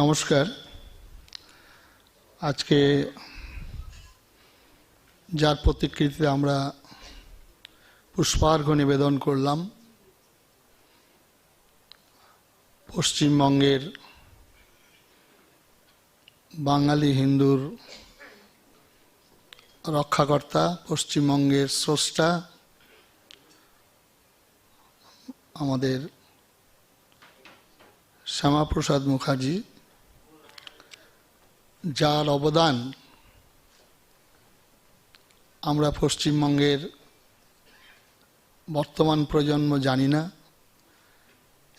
নমস্কার। আজকে যার প্রতিকৃতিতে আমরা পুষ্পার্ঘ নিবেদন করলাম, পশ্চিমবঙ্গের বাঙালি হিন্দুর রক্ষাকর্তা, পশ্চিমবঙ্গের স্রষ্টা, আমাদের শ্যামাপ্রসাদ মুখার্জি। যার অবদান আমরা পশ্চিমবঙ্গের বর্তমান প্রজন্ম জানি না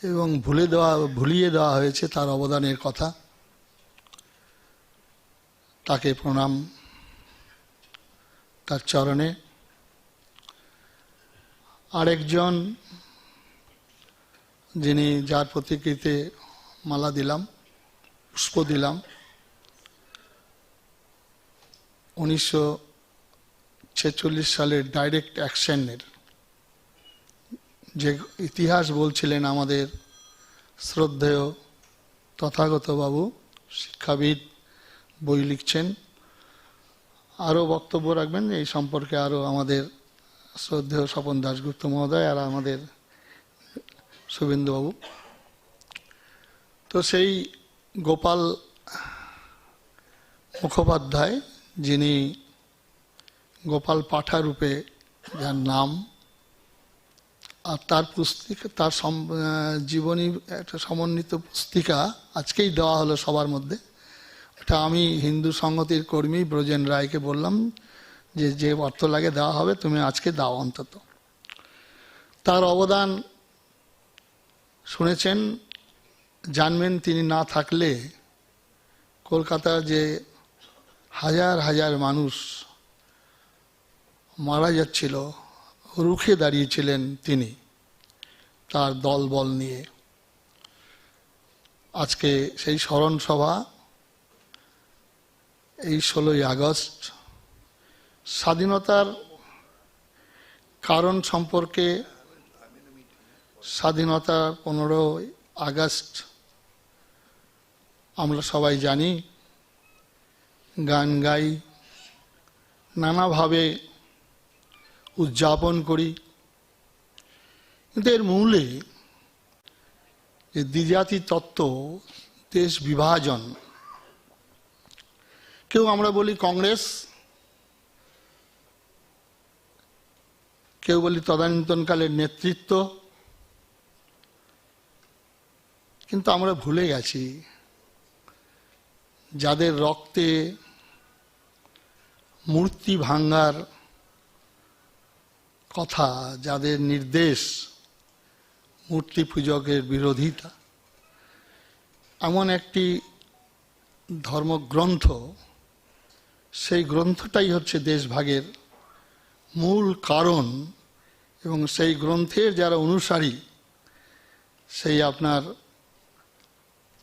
এবং ভুলে দেওয়া, ভুলিয়ে দেওয়া হয়েছে তার অবদানের কথা। তাকে প্রণাম তার চরণে। আরেকজন যিনি যার প্রতিকৃতিতে মালা দিলাম, পুষ্প দিলাম উনিশশো ছেচল্লিশ সালের ডাইরেক্ট অ্যাকশনের যে ইতিহাস বলছিলেন আমাদের শ্রদ্ধেয় তথাগত বাবু, শিক্ষাবিদ, বই লিখছেন। আরও বক্তব্য রাখবেন এই সম্পর্কে আরও আমাদের শ্রদ্ধেয় স্বপন দাশগুপ্ত মহোদয় আর আমাদের শুভেন্দুবাবু। তো সেই গোপাল মুখোপাধ্যায় যিনি গোপাল পাঠা রূপে যার নাম, আর তার পুস্তিকা, তার জীবনী একটা সমন্বিত পুস্তিকা আজকেই দেওয়া হলো সবার মধ্যে। এটা আমি হিন্দু সংহতির কর্মী ব্রজেন রায়কে বললাম যে যে অর্থ লাগে দেওয়া হবে, তুমি আজকে দাও অন্তত। তার অবদান শুনেছেন, জানবেন তিনি না থাকলে কলকাতার যে হাজার হাজার মানুষ মারা যাচ্ছিল, রুখে দাঁড়িয়েছিলেন তিনি তার দল বল নিয়ে। আজকে সেই স্মরণ সভা এই ষোলোই আগস্ট, স্বাধীনতার কারণ সম্পর্কে স্বাধীনতা পনেরোই আগস্ট আমরা সবাই জানি। গান গাই, নানাভাবে উদযাপন করি। কিন্তু এর মূলে যে দ্বিজাতি তত্ত্ব, দেশ বিভাজন, কেউ আমরা বলি কংগ্রেস, কেউ বলি তদানীন্তনকালের নেতৃত্ব, কিন্তু আমরা ভুলে গেছি, যাদের রক্তে মূর্তি ভাঙ্গার কথা, যাদের নির্দেশ মূর্তি পূজকের বিরোধিতা। এমন একটি ধর্মগ্রন্থ, সেই গ্রন্থটাই হচ্ছে দেশভাগের মূল কারণ এবং সেই গ্রন্থের যারা অনুসারী, সেই আপনার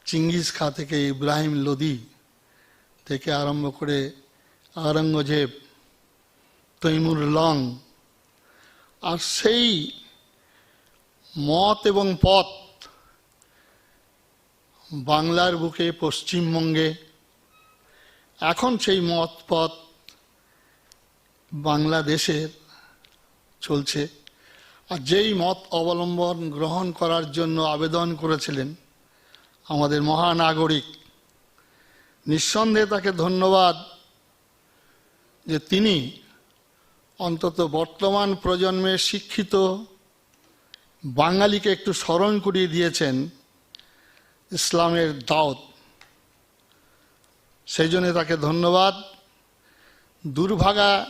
চিঙ্গিস খা থেকে ইব্রাহিম লোদি থেকে আরম্ভ করে আওরঙ্গজেব, তৈমুর লং, আর সেই মত এবং পথ বাংলার বুকে, পশ্চিমবঙ্গে, এখন সেই মত পথ বাংলাদেশের চলছে। আর যেই মত অবলম্বন গ্রহণ করার জন্য আবেদন করেছিলেন আমাদের মহানাগরিক, নিঃসন্দেহে তাকে ধন্যবাদ যে তিনি অন্তত বর্তমান প্রজন্মের শিক্ষিত বাঙালিকে একটু স্মরণ করিয়ে দিয়েছেন ইসলামের দাওত। সেই জন্য তাকে ধন্যবাদ। দুর্ভাগা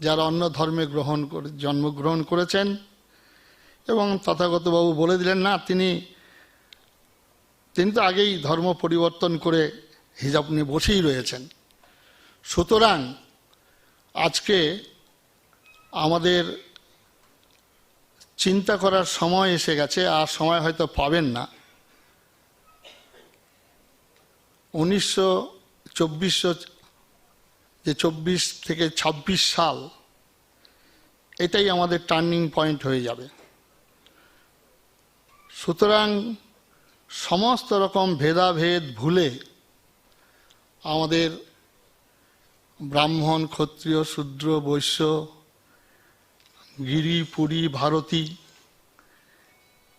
যারা অন্য ধর্মে গ্রহণ করে, জন্মগ্রহণ করেছেন এবং তথাগতবাবু বলে দিলেন, না, তিনি তিনি তো আগেই ধর্ম পরিবর্তন করে হিজাব নিয়ে বসেই রয়েছেন। সুতরাং আজকে আমাদের চিন্তা করার সময় এসে গেছে, আর সময় হয়তো পাবেন না। উনিশশো চব্বিশশো যে চব্বিশ থেকে ২৬ সাল, এটাই আমাদের টার্নিং পয়েন্ট হয়ে যাবে। সুতরাং সমস্ত রকম ভেদাভেদ ভুলে আমাদের ব্রাহ্মণ, ক্ষত্রিয়, শূদ্র, বৈশ্য, গিরি, পুরী, ভারতী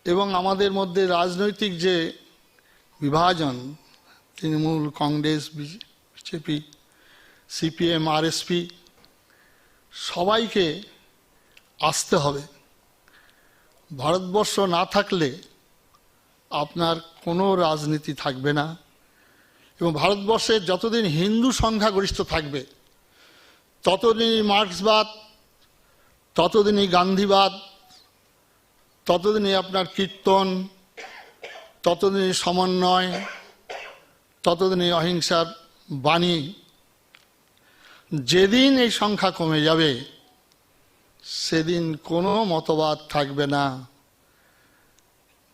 এবং আমাদের মধ্যে রাজনৈতিক যে বিভাজন, Trinamool, Congress, BJP, CPM, RSP, সবাইকে আসতে হবে। ভারতবর্ষ না থাকলে আপনার কোনো রাজনীতি থাকবে না। এবং ভারতবর্ষে যতদিন হিন্দু সংখ্যাগরিষ্ঠ থাকবে ততদিনই মার্ক্সবাদ ততদিনই গান্ধীবাদ ততদিনই আপনার কীর্তন ততদিনই সমন্বয় ততদিনই অহিংসার বাণী, যেদিন এই সংখ্যা কমে যাবে, সেদিন কোনো মতবাদ থাকবে না।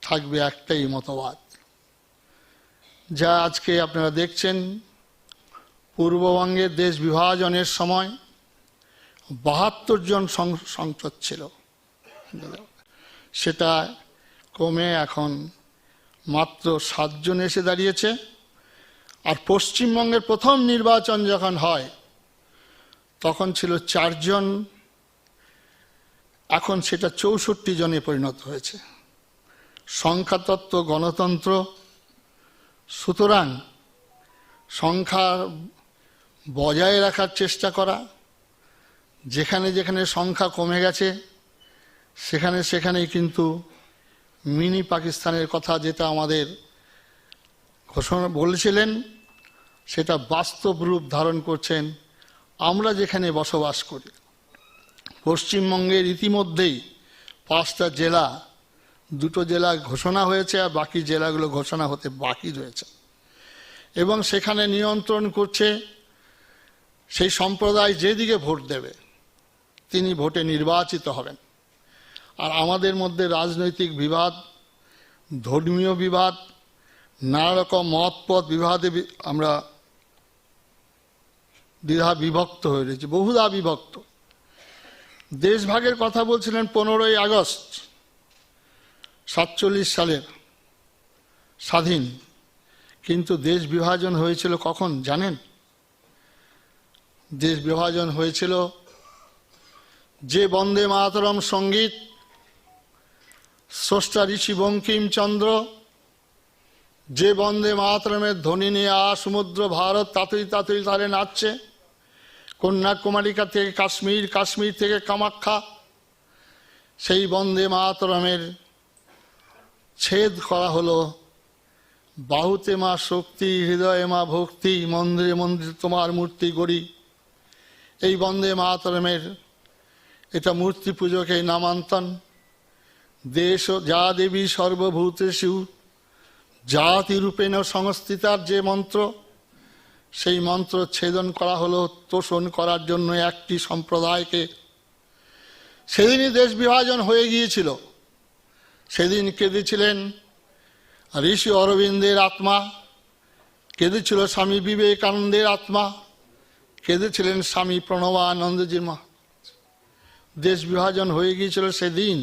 থাকবে একটাই মতবাদ। যা আজকে আপনারা দেখছেন পূর্ববঙ্গের দেশ বিভাজনের সময় বাহাত্তর জন সংসদ ছিল। সেটা কমে এখন মাত্র সাতজন এসে দাঁড়িয়েছে। আর পশ্চিমবঙ্গের প্রথম নির্বাচন যখন হয়, তখন ছিল চারজন এখন সেটা চৌষট্টি জনে পরিণত হয়েছে। সংখ্যাতত্ত্ব, গণতন্ত্র সুতরাং সংখ্যা বজায় রাখার চেষ্টা করা, যেখানে যেখানে সংখ্যা কমে গেছে, সেখানে সেখানেই কিন্তু মিনি পাকিস্তানের কথা যেটা আমাদের ঘোষণা বলেছিলেন, সেটা বাস্তব রূপ ধারণ করছেন আমরা যেখানে বসবাস করি। পশ্চিমবঙ্গের ইতিমধ্যেই পাঁচটা জেলা দুটো জেলা ঘোষণা হয়েছে আর বাকি জেলাগুলো ঘোষণা হতে বাকি রয়েছে। এবং সেখানে নিয়ন্ত্রণ করছে, সেই সম্প্রদায় যেদিকে ভোট দেবে, তিনি ভোটে নির্বাচিত হবেন। আর আমাদের মধ্যে রাজনৈতিক বিবাদ, ধর্মীয় বিবাদ নানা রকম মত পথ বিবাদে আমরা দ্বিধা বিভক্ত হয়ে রয়েছে বহুধা বিভক্ত। দেশভাগের কথা বলছিলেন পনেরোই আগস্ট। সাতচল্লিশ সালের স্বাধীন। কিন্তু দেশ বিভাজন হয়েছিল কখন জানেন? দেশ বিভাজন হয়েছিল যে বন্দে মাতরম সংগীত, স্রষ্টা ঋষি বঙ্কিমচন্দ্র, যে বন্দে মাতরমের ধ্বনি নিয়ে আ সমুদ্র ভারত, তাতুই তাতুই তারে নাচছে। কন্যাকুমারিকা থেকে কাশ্মীর কাশ্মীর থেকে কামাখ্যা, সেই বন্দে মাতরমের ছেদ করা হলো। বাহুতে মা শক্তি, হৃদয়ে মা ভক্তি, মন্দিরে মন্দিরে তোমার মূর্তি গড়ি। এই বন্দে মাতরমের এটা মূর্তি পুজোকে নামান্তন। দেশ যা দেবী সর্বভূতেষু, জাতি রূপেণ সংস্থিতার যে মন্ত্র, সেই মন্ত্র ছেদন করা হলো, তোষণ করার জন্য একটি সম্প্রদায়কে। সেদিনই দেশ বিভাজন হয়ে গিয়েছিল। সেদিন কেঁদেছিলেন। ঋষি অরবিন্দের আত্মা, কেঁদেছিল স্বামী বিবেকানন্দের আত্মা, কেঁদেছিলেন স্বামী প্রণবানন্দজির মা। দেশ বিভাজন হয়ে গিয়েছিল সেদিন,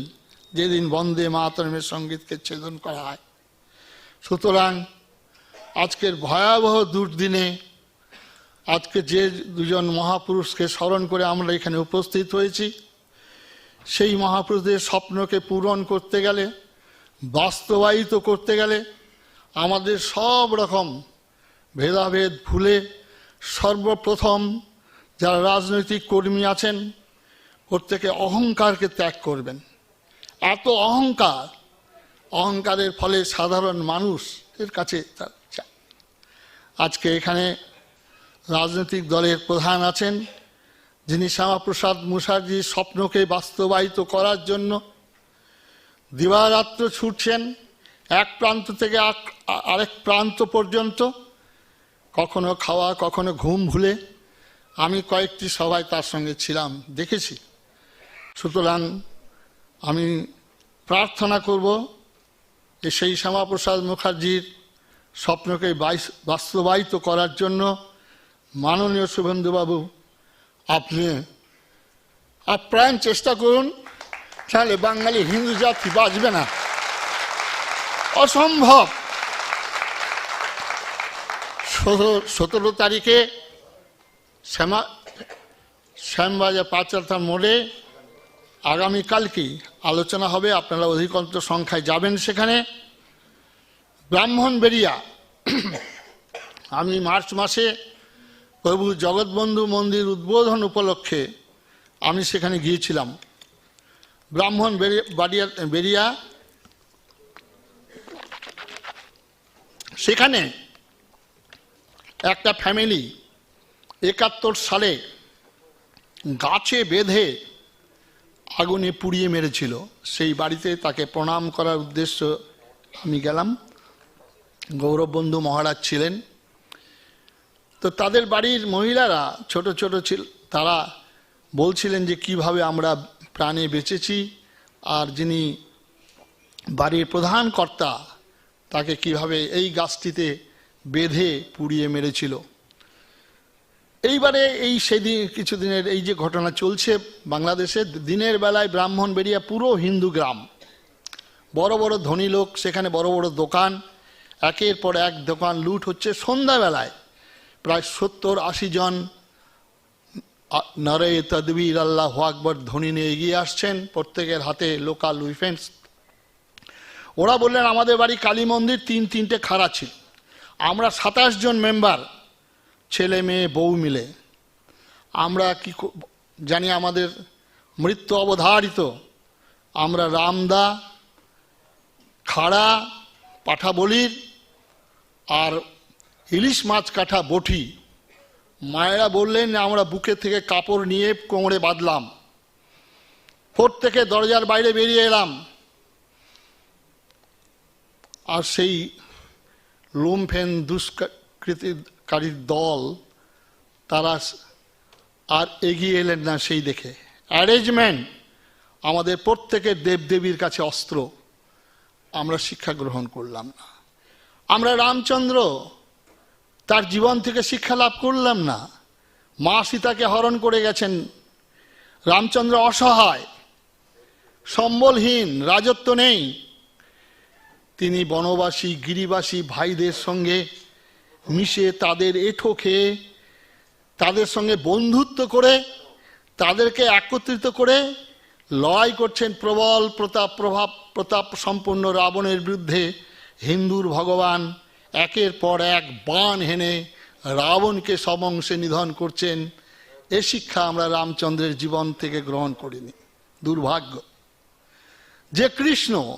যেদিন বন্দে মাতরমের সঙ্গীতকে ছেদন করা হয়। সুতরাং আজকের ভয়াবহ দুর্দিনে, আজকে যে দুজন মহাপুরুষকে স্মরণ করে আমরা এখানে উপস্থিত হয়েছি সেই মহাপুরুষদের স্বপ্নকে পূরণ করতে গেলে, বাস্তবায়িত করতে গেলে আমাদের সব রকম ভেদাভেদ ভুলে সর্বপ্রথম যারা রাজনৈতিক কর্মী আছেন প্রত্যেকে অহংকারকে ত্যাগ করবেন। এত অহংকার, অহংকারের ফলে সাধারণ মানুষের কাছে তার আজকে এখানে রাজনৈতিক দলের প্রধান আছেন যিনি শ্যামাপ্রসাদ মুখার্জির স্বপ্নকে বাস্তবায়িত করার জন্য দিবারাত্র ছুটছেন এক প্রান্ত থেকে আরেক প্রান্ত পর্যন্ত, কখনো খাওয়া, কখনো ঘুম ভুলে আমি কয়েকটি সভায় তার সঙ্গে ছিলাম, দেখেছি। সুতরাং আমি প্রার্থনা করব যে সেই শ্যামাপ্রসাদ মুখার্জির স্বপ্নকে বাস্তবায়িত করার জন্য মাননীয় শুভেন্দুবাবু আপনি আপ্রাণ চেষ্টা করুন, তাহলে বাঙালি হিন্দু জাতি বাঁচবে না। অসম্ভব। সতেরো তারিখে শ্যামা, শ্যামবাজার পাঁচাতার মোড়ে আগামীকালকে আলোচনা হবে? আপনারা অধিকন্ত সংখ্যায় যাবেন সেখানে। ব্রাহ্মণ বেরিয়া আমি মার্চ মাসে প্রভু জগৎবন্ধু মন্দির উদ্বোধন উপলক্ষে আমি সেখানে গিয়েছিলাম। ব্রাহ্মণ বাড়িয়া- বেরিয়া সেখানে একটা ফ্যামিলি একাত্তর সালে গাছে বেঁধে আগুনে পুড়িয়ে মেরেছিল। সেই বাড়িতে তাকে প্রণাম করার উদ্দেশ্য আমি গেলাম। গৌরববন্ধু মহারাজ ছিলেন। তো তাদের বাড়ির মহিলারা, ছোট ছোট ছিল, তারা বলছিলেন যে কীভাবে আমরা প্রাণে বেঁচেছি আর যিনি বাড়ির প্রধান কর্তা, তাকে কীভাবে এই গাছটিতে বেঁধে পুড়িয়ে মেরেছিল। এইবারে এই সেদিন, কিছুদিনের এই যে ঘটনা চলছে বাংলাদেশে, দিনের বেলায় ব্রাহ্মণ বেরিয়া পুরো হিন্দু গ্রাম। বড় বড় ধনী লোক, সেখানে বড় বড় দোকান, একের পর এক দোকান লুট হচ্ছে। সন্ধ্যাবেলায় প্রায় সত্তর আশি জন নরে তদবির আল্লাহ আকবর ধনী নিয়ে এগিয়ে আসছেন। প্রত্যেকের হাতে লোকাল উইফেন্স ওরা বললেন, আমাদের বাড়ি কালী মন্দির, তিন, তিনটে খাড়া ছিল। আমরা সাতাশ জন মেম্বার ছেলে, মেয়ে, বউ মিলে। আমরা কি জানি আমাদের মৃত্যু অবধারিত। আমরা রামদা, খাড়া পাঠা বলির আর ইলিশ মাছ কাঠা বটি। মায়েরা বললেন, আমরা বুকে থেকে কাপড় নিয়ে কোমরে বাঁধলাম। প্রত্যেকে দরজার বাইরে বেরিয়ে এলাম। আর সেই লোম লুমফেন দুষ্কৃতিকারীর দল, তারা আর এগিয়ে এলেন না সেই দেখে। অ্যারেঞ্জমেন্ট, আমাদের প্রত্যেকের দেবদেবীর কাছে অস্ত্র। আমরা শিক্ষা গ্রহণ করলাম না। আমরা রামচন্দ্র তার জীবন থেকে শিক্ষা লাভ করলাম না। মা সীতাকে হরণ করে গেছেন। রামচন্দ্র অসহায়, সম্বলহীন, রাজত্ব নেই। তিনি বনবাসী, গিরিবাসী ভাইদের সঙ্গে মিশে তাদের এঠো খেয়ে, তাদের সঙ্গে বন্ধুত্ব করে, তাদেরকে একত্রিত করে লড়াই করছেন প্রবল প্রতাপ প্রভাব, প্রতাপ সম্পন্ন রাবণের বিরুদ্ধে হিন্দুর ভগবান একের পর এক বান হেনে রাবণকে সমংশে নিধন করছেন। এ শিক্ষা আমরা রামচন্দ্রের জীবন থেকে গ্রহণ করিনি। দুর্ভাগ্য। যে কৃষ্ণ,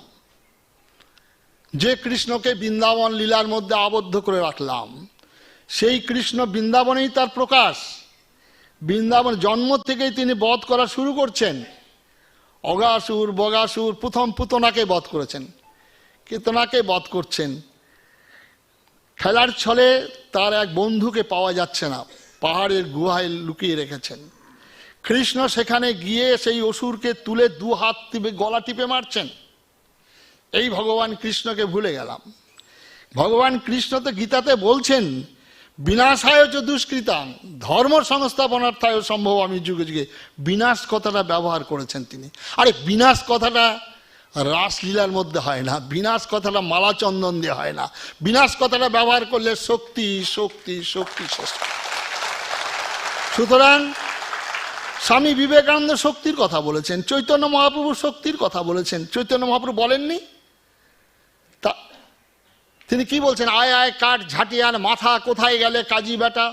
যে কৃষ্ণকে বৃন্দাবন লীলার মধ্যে আবদ্ধ করে রাখলাম, সেই কৃষ্ণ বৃন্দাবনেই তার প্রকাশ। বৃন্দাবন জন্ম থেকেই তিনি বধ করা শুরু করছেন। অগাসুর, বগাসুর প্রথম পুতনাকে বধ করেছেন। কেতনাকে বধ করছেন। খেলার ছলে তার এক বন্ধুকে পাওয়া যাচ্ছে না, পাহাড়ের গুহায় লুকিয়ে রেখেছেন। কৃষ্ণ সেখানে গিয়ে সেই অসুরকে তুলে দু হাত টিপে, গলা টিপে মারছেন। এই ভগবান কৃষ্ণকে ভুলে গেলাম। ভগবান কৃষ্ণ তো গীতাতে বলছেন, বিনাশায় চ দুষ্কৃতাং, ধর্ম সংস্থাপনার্থায় সম্ভব আমি যুগে যুগে। বিনাশ কথাটা ব্যবহার করেছেন তিনি। আরে বিনাশ কথাটা রাসলীলার মধ্যে হয় না, বিনাশ কথাটা মালা চন্দন দিয়ে হয় না। বিনাশ কথাটা ব্যবহার করলে শক্তি শক্তি শক্তি শক্তি সুতরাং স্বামী বিবেকানন্দ শক্তির কথা বলেছেন, চৈতন্য মহাপ্রভু শক্তির কথা বলেছেন। চৈতন্য মহাপ্রভু বলেননি? তা তিনি কি বলছেন? আয় আয়, কাঠ ঝাঁটিয়ান মাথা কোথায় গেলে কাজী বেটা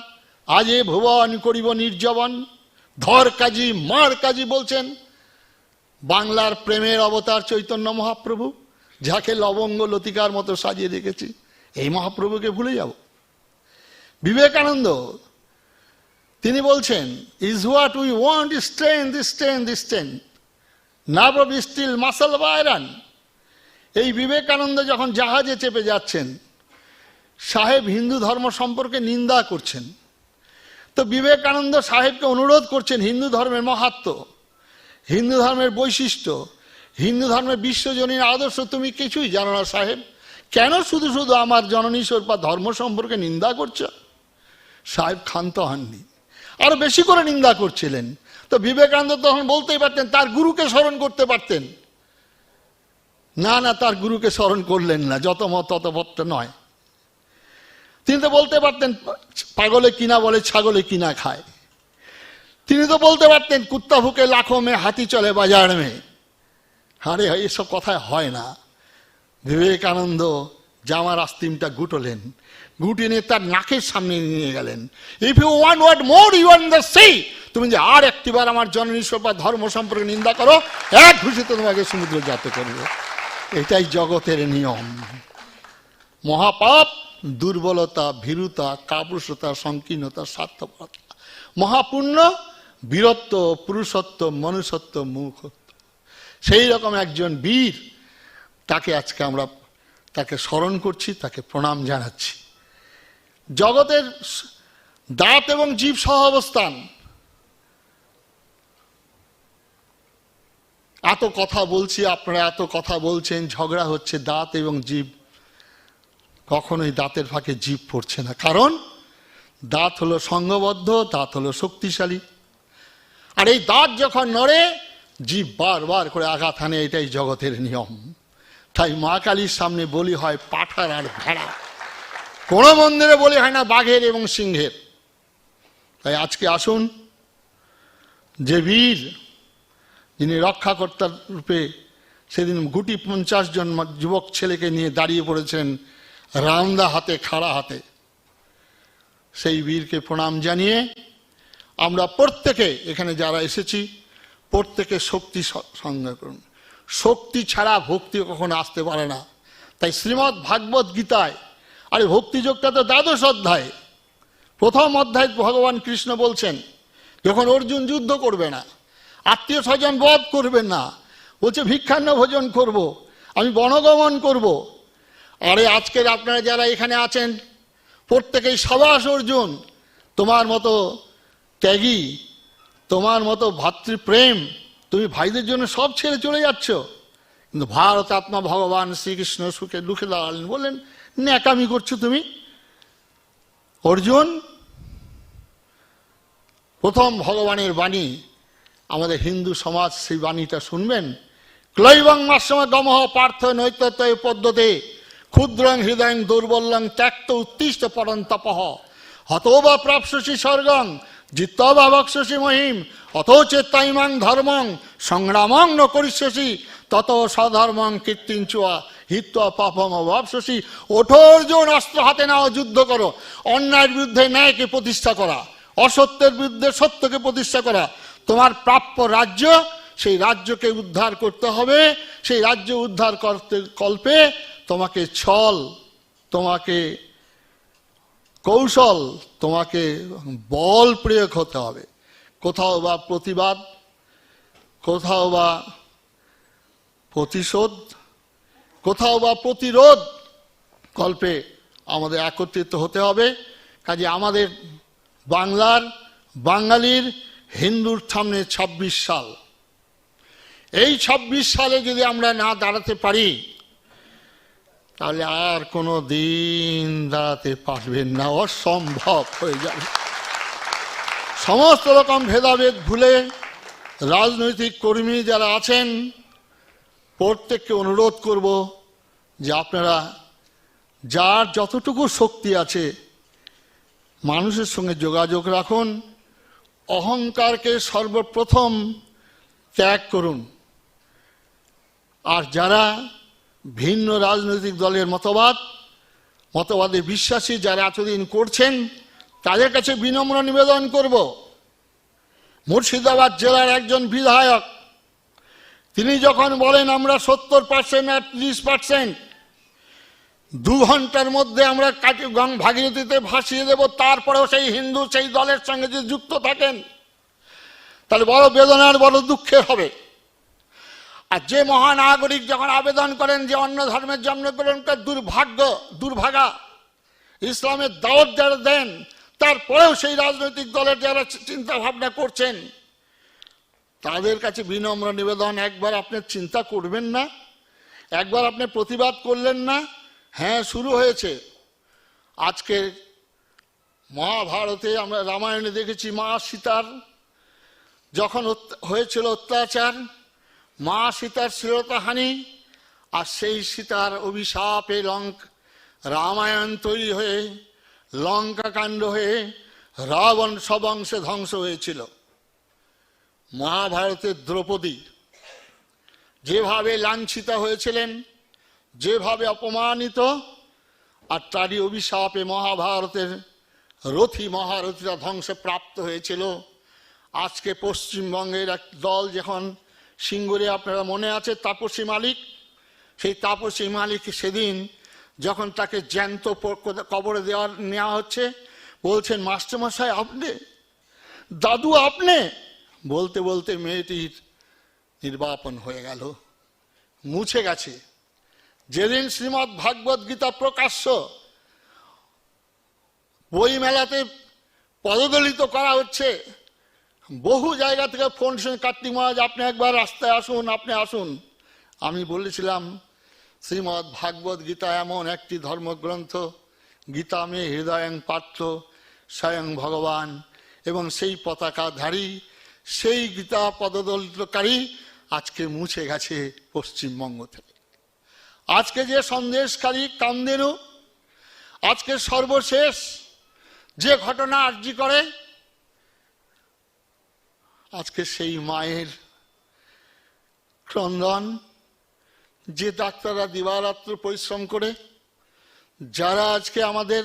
আজে ভুবন করিব নির্জবন। ধর কাজী, মার কাজী বলছেন বাংলার প্রেমের অবতার চৈতন্য মহাপ্রভু, যাকে লবঙ্গ লতিকার মতো সাজিয়ে রেখেছি এই মহাপ্রভুকে ভুলে যাব। বিবেকানন্দ, তিনি বলছেন is what we want strength strength strength nerve steel muscle iron এই বিবেকানন্দ যখন জাহাজে চেপে যাচ্ছেন, সাহেব হিন্দু ধর্ম সম্পর্কে নিন্দা করছেন। তো বিবেকানন্দ সাহেবকে অনুরোধ করছেন হিন্দু ধর্মের মাহাত্ম। হিন্দু ধর্মের বৈশিষ্ট্য, হিন্দু ধর্মের বিশ্বজনীন আদর্শ তুমি কিছুই জানো না সাহেব। কেন শুধু শুধু আমার জননীশ্বর বা ধর্ম সম্পর্কে নিন্দা করছ? সাহেব ক্ষান্ত হননি। আরও বেশি করে নিন্দা করছিলেন। তো বিবেকানন্দ তখন বলতেই পারতেন, তার গুরুকে স্মরণ করতে পারতেন। না না, তার গুরুকে স্মরণ করলেন না, যত মত তত মত নয়। তিনি তো বলতে পারতেন, পাগলে কিনা বলে ছাগলে কিনা খায়। তিনি তো বলতে পারতেন, কুত্তা ভুকে লাখো মে হাতি চলে বাজার মে। আরে, এসব কথায় হয় না। বিবেকানন্দ জামার আস্তিমটা গুটলেন। গুটিয়ে তার নাকের সামনে নিয়ে গেলেন। If you one word more you one the sea তুমি যে আর একটিবার আমার জননী বা ধর্ম সম্পর্কে নিন্দা করো, এক ঘুষিতে তোমাকে সমুদ্র জাত করবে। এটাই জগতের নিয়ম। মহাপাপ, দুর্বলতা, ভীরুতা, কাপুরুষতা, সংকীর্ণতা, স্বার্থপরতা। মহাপুণ্য বীরত্ব, পুরুষত্ব, মনুষ্যত্ব, মুখত্ব। সেই রকম একজন বীর তাকে আজকে আমরা তাকে স্মরণ করছি, তাকে প্রণাম জানাচ্ছি। জগতের দাঁত এবং জীব সহ অবস্থান। এত কথা বলছি, আপনারা এত কথা বলছেন, ঝগড়া হচ্ছে দাঁত এবং জীব। কখনোই দাঁতের ফাঁকে জীব পড়ছে না। কারণ দাঁত হলো সঙ্গবদ্ধ, দাঁত হলো শক্তিশালী। আর এই দাঁত যখন নড়ে, জীব বারবার করে আঘাত হানে, এটাই জগতের নিয়ম। তাই মা কালীর সামনে বলি হয় পাঠার আর ভেড়া। কোনো মন্দিরে বলি হয় না বাঘের এবং সিংহের। তাই আজকে আসুন, যে বীর যিনি রক্ষাকর্তার রূপে সেদিন গুটি পঞ্চাশ জন যুবক ছেলেকে নিয়ে দাঁড়িয়ে পড়েছেন রামদা হাতে, খাড়া হাতে। সেই বীরকে প্রণাম জানিয়ে আমরা প্রত্যেকে এখানে যারা এসেছি, প্রত্যেকে শক্তি সঙ্গে করুন শক্তি ছাড়া ভক্তি কখনো আসতে পারে না তাই শ্রীমৎ ভাগবত গীতায়, আরে ভক্তিযোগটা তো দ্বাদশ অধ্যায় প্রথম অধ্যায় ভগবান কৃষ্ণ বলছেন, যখন অর্জুন যুদ্ধ করবে না, আত্মীয় স্বজন বধ করবেন না, বলছে, ভিক্ষান্ন ভোজন করব। আমি বনগমন করব। আরে আজকের আপনারা যারা এখানে আছেন, প্রত্যেকেই সাবাস অর্জুন, তোমার মতো ত্যাগী, তোমার মতো ভাতৃপ্রেম তুমি ভাইদের জন্য সব ছেড়ে চলে যাচ্ছ। কিন্তু ভারত আত্মা ভগবান শ্রীকৃষ্ণ সুখে দুঃখে দাঁড়ালেন, বললেন, ন্যাকামি করছ তুমি? অর্জুন, প্রথম ভগবানের বাণী, আমাদের হিন্দু সমাজ সেই বাণীটা শুনবেন। ক্লৈবং মাসমা গমহ পার্থ নৈতত্ব পদ্ধতি, ক্ষুদ্রং হৃদয়ং দুর্বলং ত্যাক্ত উত্তিষ্ট পরন্তপহ তপহ হতো বা প্রাপসি স্বর্গং জিত্তবা বক্ষসি মহিম অত চেত্তাইমাং ধর্মং, সংগ্রামং ন করিষ্যসি, তত সধর্মং কীর্তিঞ্চুয়া হিত্বা পাপম অভাবসি ওঠো অর্জুন অস্ত্র হাতে নাও, যুদ্ধ করো, অন্যায়ের বিরুদ্ধে ন্যায়কে প্রতিষ্ঠা করা, অসত্যের বিরুদ্ধে সত্যকে প্রতিষ্ঠা করা, তোমার প্রাপ্য রাজ্য, সেই রাজ্যকে উদ্ধার করতে হবে, সেই রাজ্য উদ্ধার করতে কল্পে তোমাকে ছল, তোমাকে কৌশল তোমাকে বল প্রয়োগ হতে হবে। কোথাও বা প্রতিবাদ, কোথাও বা প্রতিশোধ, কোথাও বা প্রতিরোধ কল্পে আমাদের একত্রিত হতে হবে। কাজে আমাদের বাংলার বাঙালির হিন্দুর সামনে ২৬ সাল। এই ২৬ সালে যদি আমরা না দাঁড়াতে পারি তাহলে আর কোনো দিন দাঁড়াতে পারবেন না। অসম্ভব হয়ে যাবে। সমস্ত রকম ভেদাভেদ ভুলে রাজনৈতিক কর্মী যারা আছেন, প্রত্যেককে অনুরোধ করব যে আপনারা যার যতটুকু শক্তি আছে, মানুষের সঙ্গে যোগাযোগ রাখুন, অহংকারকে সর্বপ্রথম ত্যাগ করুন। আর যারা ভিন্ন রাজনৈতিক দলের মতবাদ, মতবাদে বিশ্বাসী যারা এতদিন করছেন, তাদের কাছে বিনম্র নিবেদন করব। মুর্শিদাবাদ জেলার একজন বিধায়ক, তিনি যখন বলেন আমরা সত্তর পার্সেন্ট আর ত্রিশ পার্সেন্ট দু ঘণ্টার মধ্যে আমরা গং ভাগীরথীতে ভাসিয়ে দেব, তারপরেও সেই হিন্দু, সেই দলের সঙ্গে যদি যুক্ত থাকেন, তাহলে বড় বেদনার, বড় দুঃখের হবে। আর যে মহানাগরিক যখন আবেদন করেন যে অন্য ধর্মের জন্মগ্রহণকার দুর্ভাগ্য, দুর্ভাগা, ইসলামের দাওয়াত যারা দেন, তারপরেও সেই রাজনৈতিক দলের যারা চিন্তা ভাবনা করছেন, তাদের কাছে বিনম্র নিবেদন, একবার আপনি চিন্তা করবেন না, একবার আপনি প্রতিবাদ করলেন না হ্যাঁ শুরু হয়েছে। আজকে মহাভারতে আমরা রামায়ণে দেখেছি মা সীতার যখন হয়েছিল অত্যাচার মা সীতার শ্লীলতাহানি আর সেই সীতার অভিশাপে লঙ্ক রামায়ণ তৈরি হয়ে লঙ্কা কাণ্ড হয়ে রাবণ সব অংশে ধ্বংস হয়েছিল। মহাভারতের দ্রৌপদী যেভাবে লাঞ্ছিত হয়েছিলেন, যেভাবে অপমানিত, আর তারই অভিশাপে মহাভারতের রথী মহারথীরা ধ্বংসে প্রাপ্ত হয়েছিল। আজকে পশ্চিমবঙ্গের এক দল যখন সিঙ্গুরে আপনারা মনে আছে তাপসী মালিক? সেই তাপসী মালিক সেদিন যখন তাকে জ্যান্ত কবরে দেওয়ার নেওয়া হচ্ছে, বলছেন, মাস্টারমশাই, আপনি? দাদু, আপনি? বলতে বলতে মেয়েটির নির্বাপন হয়ে গেল। মুছে গেছে। যেদিন শ্রীমৎ ভাগবত গীতা প্রকাশ্য বই মেলাতে পদদলিত করা হচ্ছে বহু জায়গা থেকে ফোন শুনে, কার্তিক মহারাজ, আপনি একবার রাস্তায় আসুন, আপনি আসুন। আমি বলেছিলাম শ্রীমৎ ভাগবত গীতা এমন একটি ধর্মগ্রন্থ, গীতা মে হৃদয়ং পাত্র স্বয়ং ভগবান, এবং সেই পতাকাধারী, সেই গীতা পদদলিতকারী আজকে মুছে গেছে পশ্চিমবঙ্গ থেকে। আজকে যে সন্দেশকারী কামদেনু আজকে সর্বশেষ যে ঘটনা আর্জি করে আজকে সেই মায়ের ক্রন্দন, যে ডাক্তাররা দিবারাত্র পরিশ্রম করে, যারা আজকে আমাদের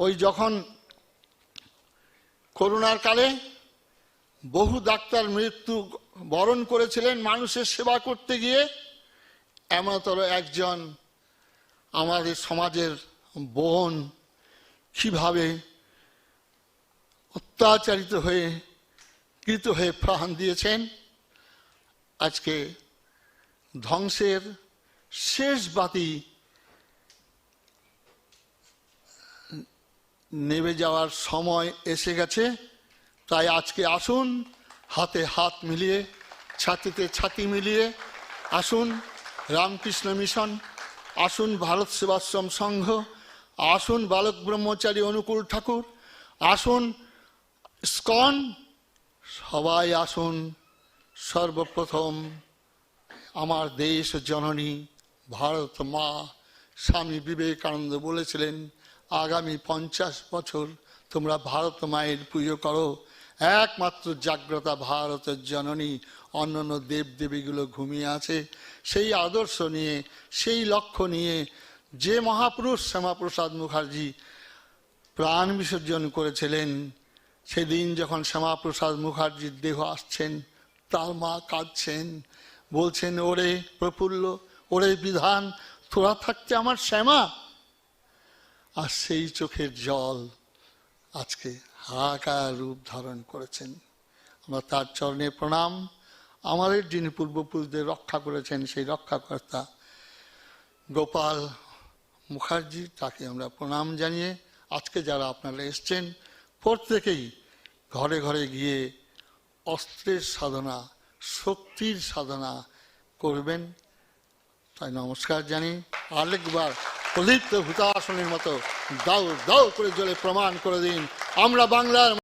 ওই যখন করোনার কালে বহু ডাক্তার মৃত্যু বরণ করেছিলেন মানুষের সেবা করতে গিয়ে, এমনতর একজন আমাদের সমাজের বোন কীভাবে অত্যাচারিত হয়ে কৃত হয়ে প্রাণ দিয়েছেন। আজকে ধ্বংসের শেষ বাতি নেবে যাওয়ার সময় এসে গেছে। তাই আজকে আসুন, হাতে হাত মিলিয়ে, ছাতিতে ছাতি মিলিয়ে আসুন, রামকৃষ্ণ মিশন, আসুন ভারত সেবাশ্রম সংঘ, আসুন বালক ব্রহ্মচারী অনুকূল ঠাকুর, আসুন স্কন সবাই আসুন, সর্বপ্রথম আমার দেশ জননী ভারত মা স্বামী বিবেকানন্দ বলেছিলেন, আগামী পঞ্চাশ বছর তোমরা ভারত মায়ের পুজো করো। একমাত্র জাগ্রতা ভারতের জননী অন্যান্য দেব দেবীগুলো ঘুমিয়ে আছে। সেই আদর্শ নিয়ে, সেই লক্ষ্য নিয়ে, যে মহাপুরুষ শ্যামাপ্রসাদ মুখার্জি প্রাণ বিসর্জন করেছিলেন সেদিন যখন শ্যামাপ্রসাদ মুখার্জির দেহ আসছেন, তার মা কাঁদছেন, বলছেন, ওরে প্রফুল্ল, ওরে বিধান, তোরা থাকতে আমার শ্যামা? আর সেই চোখের জল আজকে হাহাকার রূপ ধারণ করেছেন। আমরা তার চরণে প্রণাম। আমাদের যিনি পূর্বপুরুষদের রক্ষা করেছেন, সেই রক্ষাকর্তা গোপাল মুখার্জি, তাকে আমরা প্রণাম জানিয়ে আজকে যারা আপনারা এসছেন প্রত্যেকেই ঘরে ঘরে গিয়ে অস্ত্রের সাধনা, শক্তির সাধনা করবেন। তাই নমস্কার জানি। আরেকবার প্রদীপ্ত ভূতাসনের মতো দাও দাও করে জলে প্রমাণ করে দিন। আমরা বাংলার